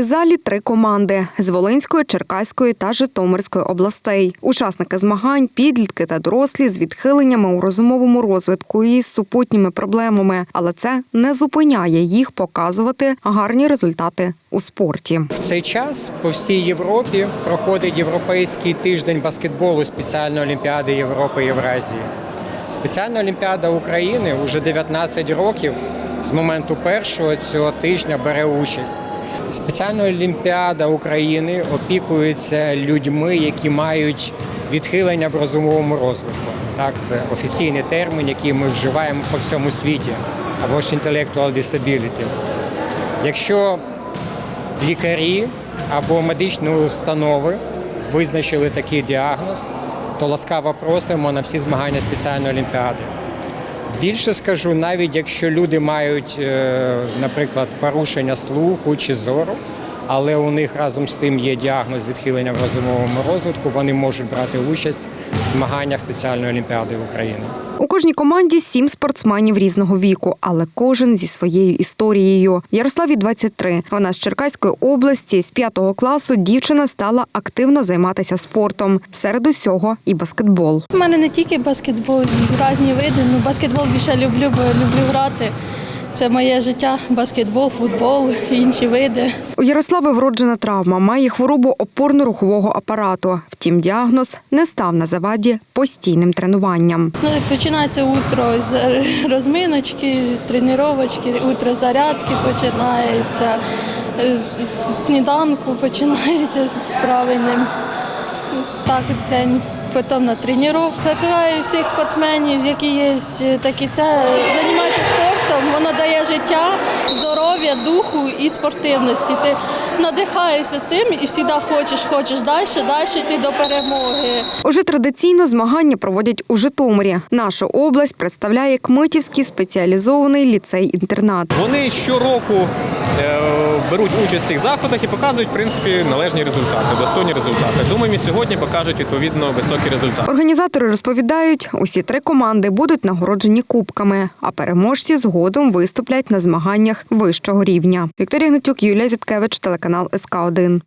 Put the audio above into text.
Залі три команди з Волинської, Черкаської та Житомирської областей. Учасники змагань, підлітки та дорослі з відхиленнями у розумовому розвитку і з супутніми проблемами, але це не зупиняє їх показувати гарні результати у спорті. В цей час по всій Європі проходить Європейський тиждень баскетболу спеціальної олімпіади Європи Євразії. Спеціальна олімпіада України вже 19 років з моменту першого цього тижня бере участь. Спеціальна олімпіада України опікується людьми, які мають відхилення в розумовому розвитку. Так, це офіційний термін, який ми вживаємо по всьому світі, або ж intellectual disability. Якщо лікарі або медичні установи визначили такий діагноз, то ласкаво просимо на всі змагання спеціальної олімпіади. Більше скажу, навіть якщо люди мають, е, наприклад, порушення слуху чи зору, але у них разом з тим є діагноз відхилення в розумовому розвитку, вони можуть брати участь змаганнях спеціальної олімпіади України. У кожній команді сім спортсменів різного віку, але кожен зі своєю історією. Ярославі 23. Вона з Черкаської області. З п'ятого класу дівчина стала активно займатися спортом. Серед усього і баскетбол. У мене не тільки баскетбол, різні види. Ну, баскетбол більше люблю, бо люблю грати. Це моє життя, баскетбол, футбол, інші види. У Ярослави вроджена травма, має хворобу опорно-рухового апарату. Втім, діагноз не став на заваді постійним тренуванням. Ну, починається утро з розминочки, тренувачки, утро зарядки починається, з сніданку починається з правильним. Так, день. Потім на тренування. Закликаю всіх спортсменів, які є такі, це займатися спортом, воно дає життя, здоров'я, духу і спортивності. Ти надихаєшся цим і завжди хочеш, хочеш далі, далі йти до перемоги. Уже традиційно змагання проводять у Житомирі. Нашу область представляє Кмитівський спеціалізований ліцей-інтернат. Вони щороку е, беруть участь в цих заходах і показують в принципі належні результати, достойні результати. Думаю, і сьогодні покажуть відповідно високі результати. Організатори розповідають, усі три команди будуть нагороджені кубками, а переможці згодом виступлять на змаганнях вищого рівня. Вікторія Гнатюк, Юлія Зіткевич, телеканал СК 1